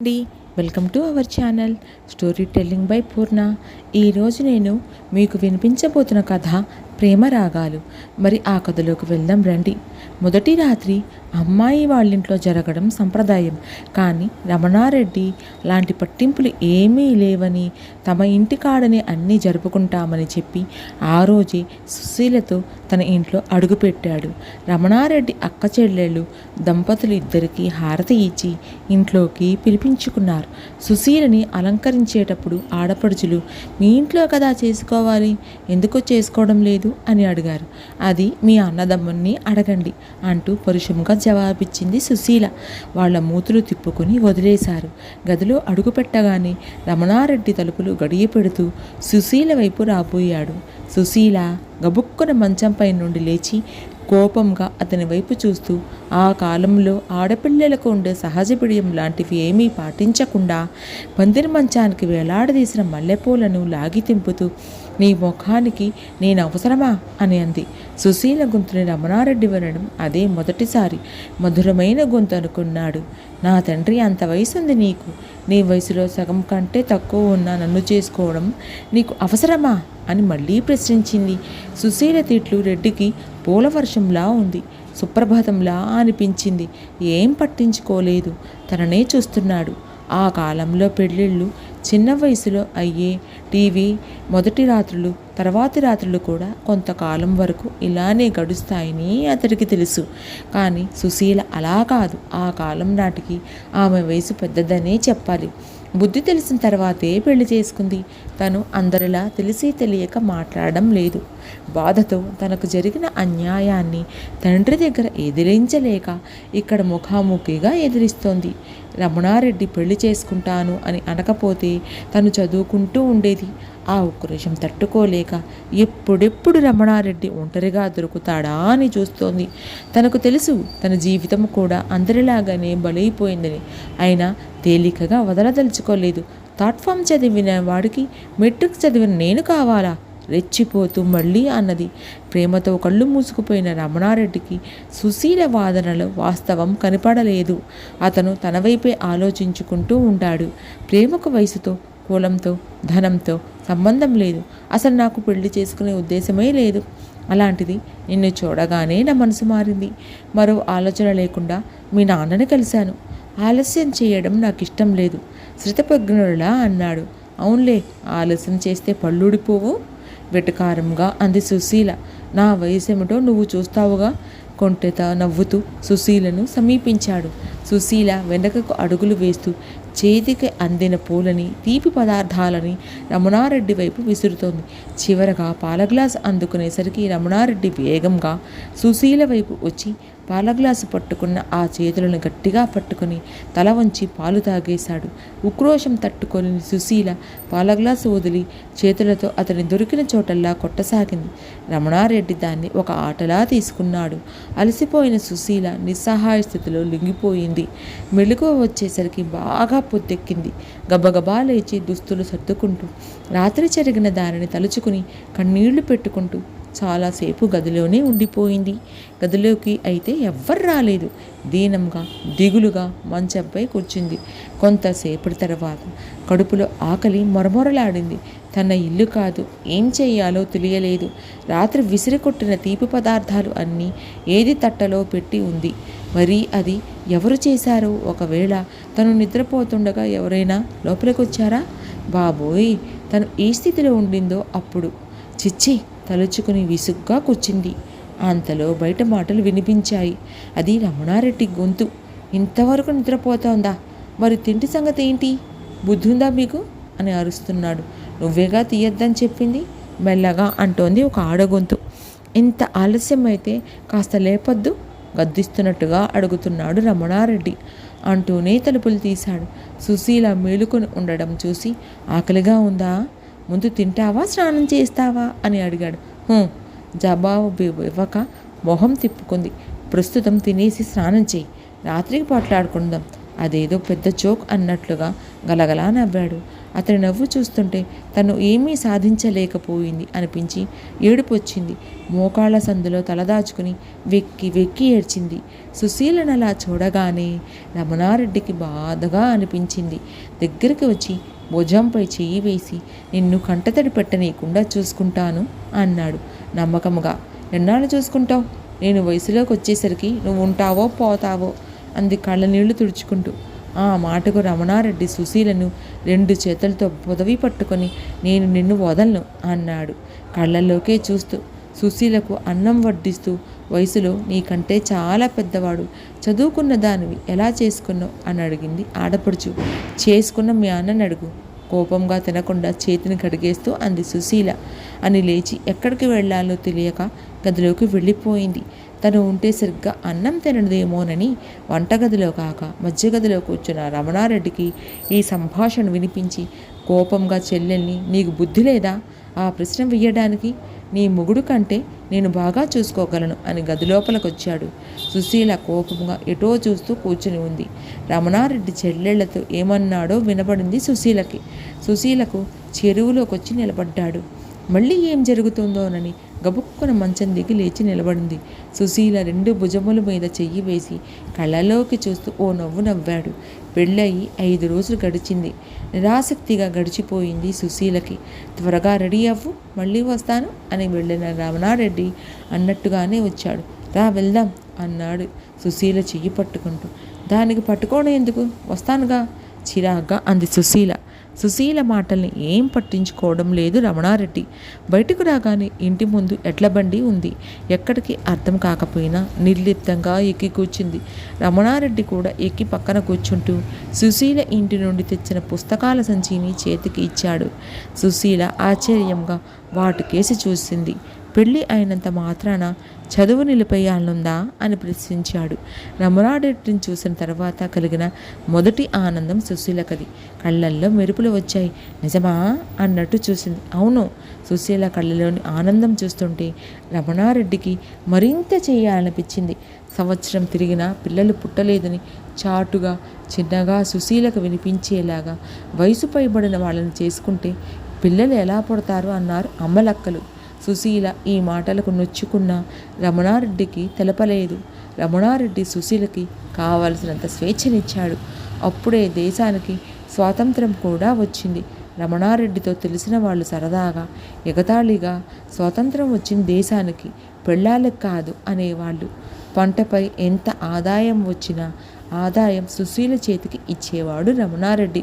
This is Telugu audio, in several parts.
అండి. Welcome to our channel story telling by Purna ఈరోజు నేను మీకు వినిపించబోతున్న కథ ప్రేమ రాగాలు. మరి ఆ కథలోకి వెళ్దాం రండి. మొదటి రాత్రి అమ్మాయి వాళ్ళింట్లో జరగడం సంప్రదాయం. కానీ రమణారెడ్డి లాంటి పట్టింపులు ఏమీ లేవని తమ ఇంటి కాడనే అన్నీ జరుపుకుంటామని చెప్పి ఆ రోజే సుశీలతో తన ఇంట్లో అడుగుపెట్టాడు. రమణారెడ్డి అక్క చెల్లెళ్ళు దంపతులు ఇద్దరికీ హారతి ఇచ్చి ఇంట్లోకి పిలిపించుకున్నారు. సుశీలని అలంకరించేటప్పుడు ఆడపడుచులు మీ ఇంట్లో కదా చేసుకోవాలి? ఎందుకు చేసుకోవడం లేదు? అని అడిగారు. అది మీ అన్నదమ్ముని అడగండి అంటూ పరుషంగా జవాబిచ్చింది సుశీల. వాళ్ళ మూతులు తిప్పుకొని వదిలేశారు. గదిలో అడుగుపెట్టగానే రమణారెడ్డి తలుపులు గడియ పెడుతూ సుశీల వైపు రాబోయాడు. సుశీల గబుక్కున మంచంపై నుండి లేచి కోపంగా అతని వైపు చూస్తూ ఆ కాలంలో ఆడపిల్లలకు ఉండే సహజ బిడియం లాంటివి ఏమీ పాటించకుండా పందిరి మంచానికి వేలాడదీసిన మల్లెపూలను లాగి తింపుతూ నీ ముఖానికి నేను అవసరమా? అని అంది. సుశీల గొంతుని రమణారెడ్డి వినడం అదే మొదటిసారి. మధురమైన గొంతు అనుకున్నాడు. నా తండ్రి అంత వయసు ఉంది నీకు. నీ వయసులో సగం కంటే తక్కువ ఉన్న నన్ను చేసుకోవడం నీకు అవసరమా? అని మళ్ళీ ప్రశ్నించింది. సుశీల తిట్లు రెడ్డికి పూలవర్షంలా ఉంది. సుప్రభాతంలా అనిపించింది. ఏం పట్టించుకోలేదు. తననే చూస్తున్నాడు. ఆ కాలంలో పెళ్ళిళ్ళు చిన్న వయసులో అయ్యే టీవీ మొదటి రాత్రులు తర్వాతి రాత్రులు కూడా కొంతకాలం వరకు ఇలానే గడుస్తాయని అతడికి తెలుసు. కానీ సుశీల అలా కాదు. ఆ కాలం నాటికి ఆమె వయసు పెద్దదనే చెప్పాలి. బుద్ధి తెలిసిన తర్వాతే పెళ్ళి చేసుకుంది. తను అందరిలా తెలిసి తెలియక మాట్లాడడం లేదు. బాధతో తనకు జరిగిన అన్యాయాన్ని తండ్రి దగ్గర ఎదిరించలేక ఇక్కడ ముఖాముఖిగా ఎదిరిస్తోంది. రమణారెడ్డి పెళ్ళి చేసుకుంటాను అని అనకపోతే తను చదువుకుంటూ ఉండేది. ఆ ఉక్రోషం తట్టుకోలేక ఎప్పుడెప్పుడు రమణారెడ్డి ఒంటరిగా దొరుకుతాడా అని చూస్తోంది. తనకు తెలుసు తన జీవితం కూడా అందరిలాగానే బలైపోయిందని. అయినా తేలికగా వదలదలుచుకోలేదు. ప్లాట్ఫామ్ చదివిన వాడికి మెట్రిక్ చదివిన నేను కావాలా? రెచ్చిపోతూ మళ్ళీ అన్నది. ప్రేమతో కళ్ళు మూసుకుపోయిన రమణారెడ్డికి సుశీల వాదనలో వాస్తవం కనపడలేదు. అతను తన వైపే ఆలోచించుకుంటూ ఉంటాడు ప్రేమకు వయసుతో కులంతో ధనంతో సంబంధం లేదు. అసలు నాకు పెళ్ళి చేసుకునే ఉద్దేశమే లేదు. అలాంటిది నిన్ను చూడగానే నా మనసు మారింది. మరో ఆలోచన లేకుండా మీ నాన్నని కలిశాను. ఆలస్యం చేయడం నాకు ఇష్టం లేదు. శృతప్రజ్ఞుడులా అన్నాడు. అవునులే ఆలస్యం చేస్తే పళ్ళుడిపోవు? వెటకారంగా అంది సుశీల. నా వయసేమిటో నువ్వు చూస్తావుగా? కొంటెత నవ్వుతూ సుశీలను సమీపించాడు. సుశీల వెనకకు అడుగులు వేస్తూ చేతికి అందిన పూలని తీపి పదార్థాలని రమణారెడ్డి వైపు విసురుతోంది. చివరగా పాల గ్లాస్ అందుకునేసరికి రమణారెడ్డి వేగంగా సుశీల వైపు వచ్చి పాల గ్లాసు పట్టుకున్న ఆ చేతులను గట్టిగా పట్టుకుని తల వంచి పాలు తాగేశాడు. ఉక్రోషం తట్టుకొని సుశీల పాల గ్లాసు వదిలి చేతులతో అతని దొరికిన చోటల్లా కొట్టసాగింది. రమణారెడ్డి దాన్ని ఒక ఆటలా తీసుకున్నాడు. అలసిపోయిన సుశీల నిస్సహాయ స్థితిలో లింగిపోయింది. మెళుకువ వచ్చేసరికి బాగా పొద్దెక్కింది. గబగబా లేచి దుస్తులు సర్దుకుంటూ రాత్రి జరిగిన దానిని తలుచుకుని కన్నీళ్ళు పెట్టుకుంటూ చాలాసేపు గదిలోనే ఉండిపోయింది. గదిలోకి అయితే ఎవ్వరు రాలేదు. దీనంగా దిగులుగా మంచంపై కూర్చుంది. కొంతసేపటి తర్వాత కడుపులో ఆకలి మొరమొరలాడింది. తన ఇల్లు కాదు ఏం చేయాలో తెలియలేదు. రాత్రి విసిరికొట్టిన తీపి పదార్థాలు అన్నీ ఏది తట్టలో పెట్టి ఉంది. మరి అది ఎవరు చేశారో? ఒకవేళ తను నిద్రపోతుండగా ఎవరైనా లోపలికి వచ్చారా బాబోయ్! తను ఏ స్థితిలో ఉండిందో అప్పుడు. చిచ్చి! తలుచుకుని విసుగ్గా కూర్చుంది. అంతలో బయట మాటలు వినిపించాయి. అది రమణారెడ్డి గొంతు. ఇంతవరకు నిద్రపోతోందా? మరి తిండి సంగతి ఏంటి? బుద్ధుందా మీకు? అని అరుస్తున్నాడు. నువ్వేగా తీయొద్దని చెప్పింది? మెల్లగా అంటోంది ఒక ఆడగొంతు ఇంత ఆలస్యం అయితే కాస్త లేపొద్దు? గద్దిస్తున్నట్టుగా అడుగుతున్నాడు రమణారెడ్డి. అంటూనే తలుపులు తీశాడు. సుశీల మేలుకొని ఉండడం చూసి ఆకలిగా ఉందా? ముందు తింటావా స్నానం చేస్తావా అని అడిగాడు. జవాబు ఇవ్వక మొహం తిప్పుకుంది. ప్రస్తుతం తినేసి స్నానం చేయి రాత్రికి పోట్లాడుకుందాం అదేదో పెద్ద జోక్ అన్నట్లుగా గలగలా నవ్వాడు. అతని నవ్వు చూస్తుంటే తను ఏమీ సాధించలేకపోయింది అనిపించి ఏడుపు వచ్చింది. మోకాళ్ళ సందులో తలదాచుకుని వెక్కి వెక్కి ఏడ్చింది. సుశీలను అలా చూడగానే రమణారెడ్డికి బాధగా అనిపించింది. దగ్గరికి వచ్చి భుజంపై చెయ్యి వేసి నిన్ను కంటతడి పెట్టనీయకుండా చూసుకుంటాను అన్నాడు. నమ్మకముగా ఎన్నాళ్ళు చూసుకుంటావు? నేను వయసులోకి వచ్చేసరికి నువ్వు ఉంటావో పోతావో? అంది కళ్ళనీళ్ళు తుడుచుకుంటూ. ఆ మాటకు రమణారెడ్డి సుశీలను రెండు చేతులతో పొదవి పట్టుకొని నేను నిన్ను వదలను అన్నాడు. కళ్ళల్లోకే చూస్తూ సుశీలకు అన్నం వడ్డిస్తూ వయసులో నీకంటే చాలా పెద్దవాడు. చదువుకున్న దానివి ఎలా చేసుకున్నావు? అని అడిగింది ఆడపడుచు. చేసుకున్న మీ అన్నని అడుగు. కోపంగా తినకుండా చేతిని కడిగేస్తూ అంది సుశీల. అని లేచి ఎక్కడికి వెళ్ళాలో తెలియక గదిలోకి వెళ్ళిపోయింది. తను ఉంటే సరిగ్గా అన్నం తినదేమోనని వంటగదిలో కాక మధ్య గదిలో కూర్చున్న రమణారెడ్డికి ఈ సంభాషణ వినిపించి కోపంగా చెల్లెల్ని నీకు బుద్ధి లేదా? ఆ ప్రశ్న వెయ్యడానికి నీ మొగుడు కంటే నేను బాగా చూసుకోగలను అని గదిలోపలికొచ్చాడు సుశీల కోపంగా ఎటో చూస్తూ కూర్చుని ఉంది. రమణారెడ్డి చెల్లెళ్ళతో ఏమన్నాడో వినపడింది సుశీలకి. సుశీలకు చెరువులోకొచ్చి నిలబడ్డాడు. మళ్ళీ ఏం జరుగుతుందోనని గబుక్కున మంచం దిగి లేచి నిలబడింది. సుశీల రెండు భుజముల మీద చెయ్యి వేసి కళ్ళలోకి చూస్తూ ఓ నవ్వు నవ్వాడు. పెళ్ళయి ఐదు రోజులు గడిచింది. నిరాసక్తిగా గడిచిపోయింది సుశీలకి. త్వరగా రెడీ అవ్వు మళ్ళీ వస్తాను అని వెళ్ళిన రమణారెడ్డి అన్నట్టుగానే వచ్చాడు. రా వెళ్దాం అన్నాడు సుశీల చెయ్యి పట్టుకుంటూ. దానికి పట్టుకోవడం ఎందుకు? వస్తానుగా? చిరాగ్గా అంది సుశీల. సుశీల మాటల్ని ఏం పట్టించుకోవడం లేదు రమణారెడ్డి. బయటకు రాగానే ఇంటి ముందు ఎడ్ల బండి ఉంది. ఎక్కడికి అర్థం కాకపోయినా నిర్లిప్తంగా ఎక్కి కూర్చుంది. రమణారెడ్డి కూడా ఎక్కి పక్కన కూర్చుంటూ సుశీల ఇంటి నుండి తెచ్చిన పుస్తకాల సంచిని చేతికి ఇచ్చాడు. సుశీల ఆశ్చర్యంగా వాటికేసి చూసింది. పెళ్ళి అయినంత మాత్రాన చదువు నిలిపేయాలనుందా అని ప్రశ్నించాడు. రమణారెడ్డిని చూసిన తర్వాత కలిగిన మొదటి ఆనందం సుశీలకది. కళ్ళల్లో మెరుపులు వచ్చాయి. నిజమా? అన్నట్టు చూసింది. అవును సుశీల కళ్ళలోని ఆనందం చూస్తుంటే రమణారెడ్డికి మరింత చేయాలనిపించింది. సంవత్సరం తిరిగినా పిల్లలు పుట్టలేదని చాటుగా చిన్నగా సుశీలకు వినిపించేలాగా వయసు పైబడిన వాళ్ళని చేసుకుంటే పిల్లలు ఎలా పుడతారు? అన్నారు అమ్మలక్కలు. సుశీల ఈ మాటలకు నొచ్చుకున్న రమణారెడ్డికి తెలపలేదు. రమణారెడ్డి సుశీలకి కావలసినంత స్వేచ్ఛనిచ్చాడు. అప్పుడే దేశానికి స్వాతంత్రం కూడా వచ్చింది. రమణారెడ్డితో తెలిసిన వాళ్ళు సరదాగా ఎగతాళిగా స్వాతంత్రం వచ్చింది దేశానికి పెళ్ళాలకు కాదు అనేవాళ్ళు. పంటపై ఎంత ఆదాయం వచ్చినా ఆదాయం సుశీల చేతికి ఇచ్చేవాడు రమణారెడ్డి.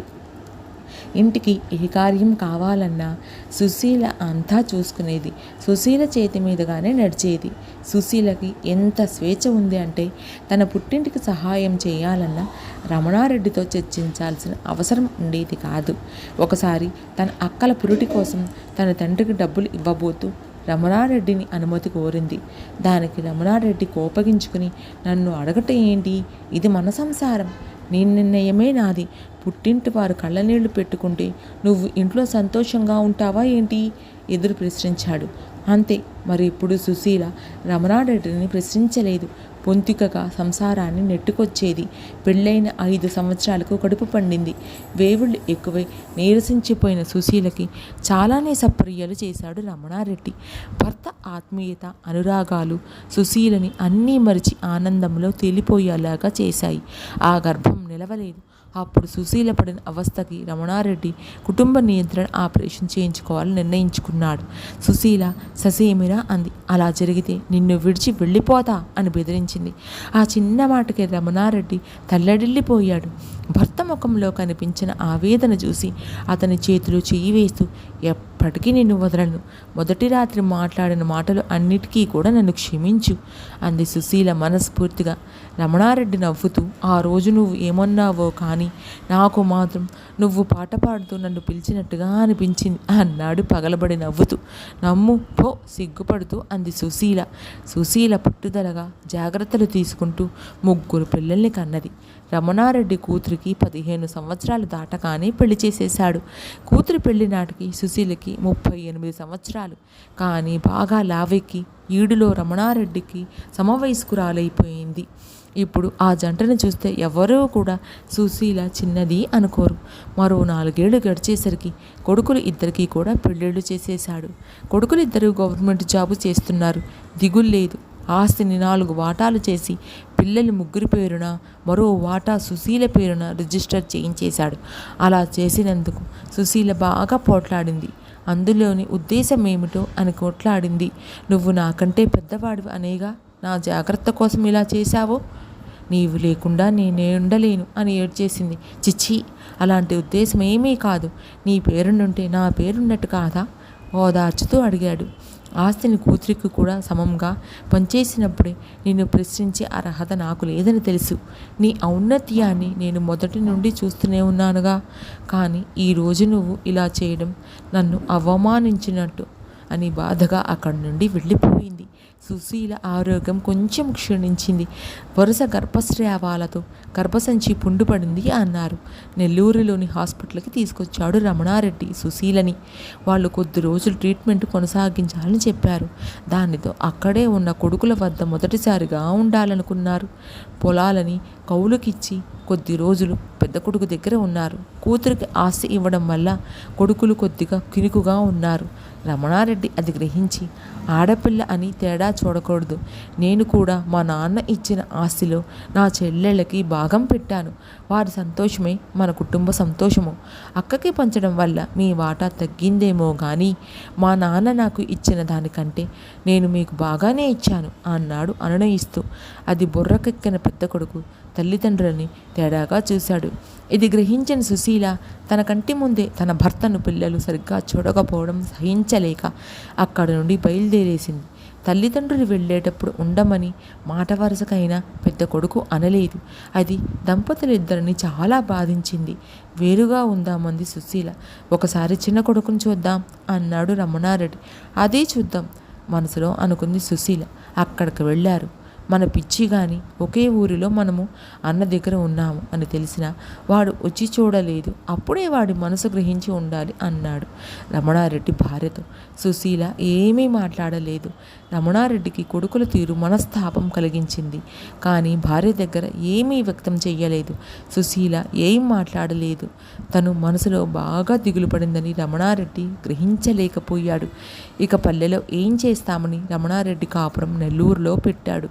ఇంటికి ఏ కార్యం కావాలన్నా సుశీల అంతా చూసుకునేది. సుశీల చేతి మీదుగానే నడిచేది. సుశీలకి ఎంత స్వేచ్ఛ ఉంది అంటే తన పుట్టింటికి సహాయం చేయాలన్నా రమణారెడ్డితో చర్చించాల్సిన అవసరం ఉండేది కాదు. ఒకసారి తన అక్కల పురుటి కోసం తన తండ్రికి డబ్బులు ఇవ్వబోతూ రమణారెడ్డిని అనుమతి కోరింది. దానికి రమణారెడ్డి కోపగించుకుని నన్ను అడగటం ఏంటి? ఇది మన సంసారం. నీ నిర్ణయమే నాది. పుట్టింటి వారు కళ్ళనీళ్ళు పెట్టుకుంటే నువ్వు ఇంట్లో సంతోషంగా ఉంటావా ఏంటి? ఎదురు ప్రశ్నించాడు. అంతే మరి ఇప్పుడు సుశీల రమణారెడ్డిని ప్రశ్నించలేదు. పొంతికగా సంసారాన్ని నెట్టుకొచ్చేది. పెళ్ళైన ఐదు సంవత్సరాలకు కడుపు పండింది. వేవుళ్ళు ఎక్కువై నీరసించిపోయిన సుశీలకి చాలానే సప్రియలు చేశాడు రమణారెడ్డి. భర్త ఆత్మీయత అనురాగాలు సుశీలని అన్నీ మరిచి ఆనందంలో తేలిపోయేలాగా చేశాయి. ఆ గర్భం నిలవలేదు. అప్పుడు సుశీల పడిన అవస్థకి రమణారెడ్డి కుటుంబ నియంత్రణ ఆపరేషన్ చేయించుకోవాలని నిర్ణయించుకున్నాడు. సుశీల ససేమిరా అంది. అలా జరిగితే నిన్ను విడిచి వెళ్ళిపోతా అని బెదిరించింది. ఆ చిన్న మాటకి రమణారెడ్డి తల్లడిల్లిపోయాడు. భర్త ముఖంలో కనిపించిన ఆవేదన చూసి అతని చేతిలో చెయ్యి వేస్తూ ఎప్పటికీ నిన్ను వదలను. మొదటి రాత్రి మాట్లాడిన మాటలు అన్నిటికీ కూడా నన్ను క్షమించు అంది సుశీల మనస్ఫూర్తిగా. రమణారెడ్డి నవ్వుతూ ఆ రోజు నువ్వు ఏమన్నావో కానీ నాకు మాత్రం నువ్వు పాట పాడుతూ నన్ను పిలిచినట్టుగా అనిపించింది అన్నాడు పగలబడి నవ్వుతూ. నమ్ము పో సిగ్గుపడుతూ అంది సుశీల. సుశీల పట్టుదలగా జాగ్రత్తలు తీసుకుంటూ ముగ్గురు పిల్లల్ని కన్నది. రమణారెడ్డి కూతురికి పదిహేను సంవత్సరాలు దాటగానే పెళ్ళి చేసేశాడు. కూతురు పెళ్ళి నాటికి సుశీలకి ముప్పై ఎనిమిది సంవత్సరాలు. కానీ బాగా లావెక్కి ఈడులో రమణారెడ్డికి సమవయస్కురాలైపోయింది. ఇప్పుడు ఆ జంటను చూస్తే ఎవరూ కూడా సుశీల చిన్నది అనుకోరు. మరో నాలుగేళ్ళు గడిచేసరికి కొడుకులు ఇద్దరికీ కూడా పెళ్ళిళ్ళు చేసేశాడు. కొడుకులు గవర్నమెంట్ జాబు చేస్తున్నారు. దిగులు లేదు ఆస్తిని నాలుగు వాటాలు చేసి పిల్లలు ముగ్గురి పేరున మరో వాటా సుశీల పేరున రిజిస్టర్ చేయించేశాడు. అలా చేసినందుకు సుశీల బాగా పోట్లాడింది. అందులోని ఉద్దేశం ఏమిటో అని కొట్లాడింది. నువ్వు నాకంటే పెద్దవాడివి అనేగా? నా జాగ్రత్త కోసం ఇలా చేశావో? నీవు లేకుండా నేనే ఉండలేను అని ఏడ్చేసింది. చిచ్చి అలాంటి ఉద్దేశం ఏమీ కాదు. నీ పేరునుంటే నా పేరున్నట్టు కాదా? ఓదార్చుతూ అడిగాడు. ఆస్తిని కూతురికి కూడా సమంగా పనిచేసినప్పుడే నేను ప్రశ్నించే అర్హత నాకు లేదని తెలుసు. నీ ఔన్నత్యాన్ని నేను మొదటి నుండి చూస్తూనే ఉన్నానుగా. కానీ ఈరోజు నువ్వు ఇలా చేయడం నన్ను అవమానించినట్టు అని బాధగా అక్కడి నుండి వెళ్ళిపోయింది. సుశీల ఆరోగ్యం కొంచెం క్షీణించింది. వరుస గర్భస్రావాలతో గర్భసంచి పుండుపడింది అన్నారు. నెల్లూరులోని హాస్పిటల్కి తీసుకొచ్చాడు రమణారెడ్డి సుశీలని. వాళ్ళు కొద్ది రోజులు ట్రీట్మెంట్ కొనసాగించాలని చెప్పారు. దానితో అక్కడే ఉన్న కొడుకుల వద్ద మొదటిసారిగా ఉండాలనుకున్నారు. పొలాలని కౌలుకిచ్చి కొద్ది రోజులు పెద్ద కొడుకు దగ్గర ఉన్నారు. కూతురికి ఆశ ఇవ్వడం వల్ల కొడుకులు కొద్దిగా కినుకుగా ఉన్నారు. రమణారెడ్డి అది గ్రహించి ఆడపిల్ల అని తేడా చూడకూడదు. నేను కూడా మా నాన్న ఇచ్చిన ఆస్తిలో నా చెల్లెళ్ళకి భాగం పెట్టాను. వారి సంతోషమే మన కుటుంబ సంతోషము. అక్కకి పంచడం వల్ల మీ వాటా తగ్గిందేమో కానీ మా నాన్న నాకు ఇచ్చిన దానికంటే నేను మీకు బాగానే ఇచ్చాను అన్నాడు అనునయిస్తూ. అది బుర్రకెక్కిన పెద్ద కొడుకు తల్లిదండ్రులని తేడాగా చూశాడు. ఇది గ్రహించిన సుశీల తన కంటి ముందే తన భర్తను పిల్లలు సరిగ్గా చూడకపోవడం సహించలేక అక్కడ నుండి బయలుదేరేసింది. తల్లిదండ్రులు వెళ్ళేటప్పుడు ఉండమని మాట వరుసకైనా పెద్ద కొడుకు అనలేదు. అది దంపతులిద్దరిని చాలా బాధించింది. వేరుగా ఉందామంది సుశీల. ఒకసారి చిన్న కొడుకుని చూద్దాం అన్నాడు రమణారెడ్డి. అదే చూద్దాం మనసులో అనుకుంది సుశీల. అక్కడికి వెళ్ళారు. మన పిచ్చి కానీ ఒకే ఊరిలో మనము అన్న దగ్గర ఉన్నాము అని తెలిసిన వాడు వచ్చి చూడలేదు. అప్పుడే వాడి మనసు గ్రహించి ఉండాలి అన్నాడు. రమణారెడ్డి భార్యతో. సుశీల ఏమీ మాట్లాడలేదు. రమణారెడ్డికి కొడుకుల తీరు మనస్తాపం కలిగించింది. కానీ భార్య దగ్గర ఏమీ వ్యక్తం చెయ్యలేదు. సుశీల ఏం మాట్లాడలేదు. తను మనసులో బాగా దిగులు పడిందని రమణారెడ్డి గ్రహించలేకపోయాడు. ఇక పల్లెలో ఏం చేస్తామని రమణారెడ్డి కాపురం నెల్లూరులో పెట్టాడు.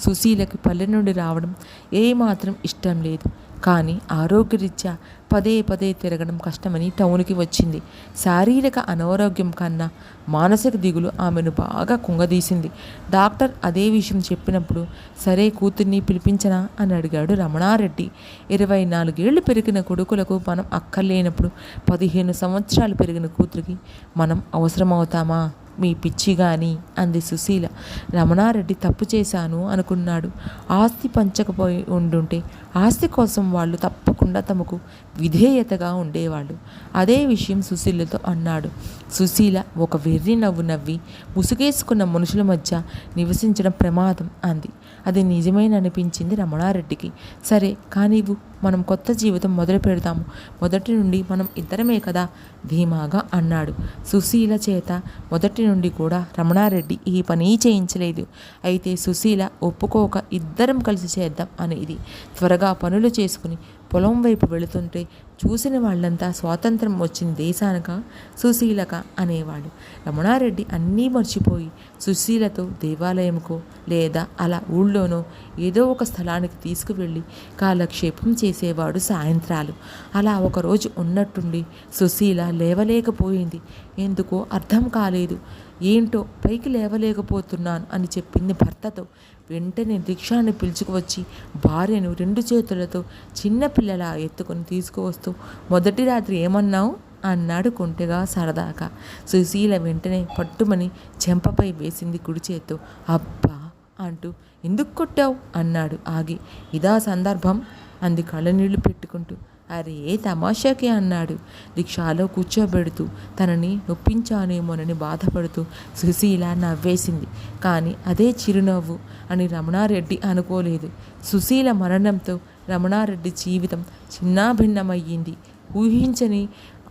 సుశీలకి పల్లె నుండి రావడం ఏమాత్రం ఇష్టం లేదు. కానీ ఆరోగ్యరీత్యా పదే పదే తిరగడం కష్టమని టౌన్కి వచ్చింది. శారీరక అనారోగ్యం కన్నా మానసిక దిగులు ఆమెను బాగా కుంగదీసింది. డాక్టర్ అదే విషయం చెప్పినప్పుడు సరే కూతుర్ని పిలిపించనా? అని అడిగాడు రమణారెడ్డి. ఇరవై నాలుగేళ్ళు పెరిగిన కొడుకులకు మనం అక్కర్లేనప్పుడు పదిహేను సంవత్సరాలు పెరిగిన కూతురికి మనం అవసరమవుతామా? మీ పిచ్చి గాని అంది సుశీల. రమణారెడ్డి తప్పు చేశాను అనుకున్నాడు. ఆస్తి పంచకపోయి ఉండుంటే ఆస్తి కోసం వాళ్ళు తప్పకుండా తమకు విధేయతగా ఉండేవాళ్ళు. అదే విషయం సుశీలతో అన్నాడు. సుశీల ఒక వెర్రి నవ్వు నవ్వి ముసుగేసుకున్న మనుషుల మధ్య నివసించడం ప్రమాదం అంది. అది నిజమేననిపించింది రమణారెడ్డికి. సరే కానీవు మనం కొత్త జీవితం మొదలు పెడతాము. మొదటి నుండి మనం ఇద్దరమే కదా? ధీమాగా అన్నాడు. సుశీల చేత మొదటి నుండి కూడా రమణారెడ్డి ఈ పని చేయించలేదు. అయితే సుశీల ఒప్పుకోక ఇద్దరం కలిసి చేద్దాం అనేది త్వరగా పనులు చేసుకుని పొలం వైపు వెళుతుంటే చూసిన వాళ్ళంతా స్వాతంత్రం వచ్చిన దేశానక సుశీలక అనేవాడు. రమణారెడ్డి అన్నీ మర్చిపోయి సుశీలతో దేవాలయంకో లేదా అలా ఊళ్ళోనో ఏదో ఒక స్థలానికి తీసుకువెళ్ళి కాలక్షేపం చేసేవాడు సాయంత్రాలు. అలా ఒకరోజు ఉన్నట్టుండి సుశీల లేవలేకపోయింది. ఎందుకో అర్థం కాలేదు. ఏంటో పైకి లేవలేకపోతున్నాను అని చెప్పింది భర్తతో వెంటనే రిక్షాని పిలుచుకువచ్చి భార్యను రెండు చేతులతో చిన్న చిన్నపిల్లలా ఎత్తుకొని తీసుకువస్తూ మొదటి రాత్రి ఏమన్నావు? అన్నాడు కొంటెగా సరదాగా. సుశీల వెంటనే పట్టుమని చెంపపై వేసింది కుడి చేత్తో అబ్బా! అంటూ ఎందుకు కొట్టావు? అన్నాడు ఆగి. ఇదా సందర్భం? అంది కళ్ళనీళ్ళు పెట్టుకుంటూ. అరే తమాషాకి? అన్నాడు రిక్షాలో కూర్చోబెడుతూ. తనని నొప్పించానేమోనని బాధపడుతూ సుశీల నవ్వేసింది. కానీ అదే చిరునవ్వు అని రమణారెడ్డి అనుకోలేదు. సుశీల మరణంతో రమణారెడ్డి జీవితం చిన్నాభిన్నమయ్యింది. ఊహించని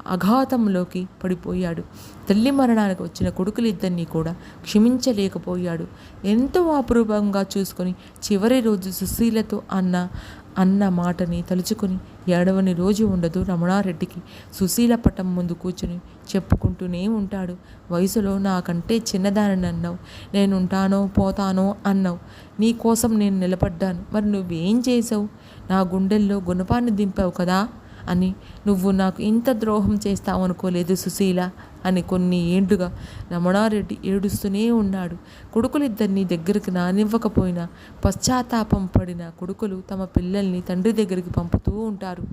అఘాతంలోకి పడిపోయాడు. తల్లి మరణానికి వచ్చిన కొడుకులిద్దరినీ కూడా క్షమించలేకపోయాడు. ఎంతో అపురూపంగా చూసుకొని చివరి రోజు సుశీలతో అన్న అన్న మాటని తలుచుకొని ఏడవని రోజు ఉండదు రమణారెడ్డికి. సుశీల పటం ముందు కూర్చుని చెప్పుకుంటూనే ఉంటాడు. వయసులో నాకంటే చిన్నదానని అన్నావు. నేను ఉంటానో పోతానో అన్నావు. నీ కోసం నేను నిలబడ్డాను. మరి నువ్వేం చేసావు నా గుండెల్లో గుణపాన్ని దింపావు కదా అని నువ్వు నాకు ఇంత ద్రోహం చేస్తావు అనుకోలేదు సుశీల అని కొన్ని ఏండ్లుగా రమణారెడ్డి ఏడుస్తూనే ఉన్నాడు. కొడుకులిద్దరినీ దగ్గరికి నానివ్వకపోయినా పశ్చాత్తాపం పడిన కొడుకులు తమ పిల్లల్ని తండ్రి దగ్గరికి పంపుతూ ఉంటారు.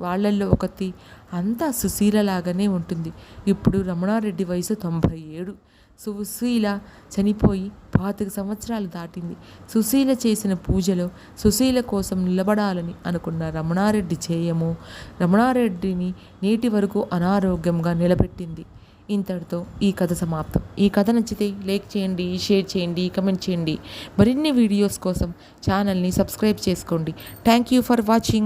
వాళ్ళల్లో ఒకతి అంతా సుశీలలాగానే ఉంటుంది. ఇప్పుడు రమణారెడ్డి వయసు తొంభై ఏడు. సుశీల చనిపోయి పాతిక సంవత్సరాలు దాటింది. సుశీల చేసిన పూజలో సుశీల కోసం నిలబడాలని అనుకున్న రమణారెడ్డి చేయము రమణారెడ్డిని నేటి వరకు అనారోగ్యంగా నిలబెట్టింది. ఇంతటితో ఈ కథ సమాప్తం. ఈ కథ నచ్చితే లైక్ చేయండి షేర్ చేయండి కమెంట్ చేయండి. మరిన్ని వీడియోస్ కోసం ఛానల్ని సబ్స్క్రైబ్ చేసుకోండి. Thank you for watching.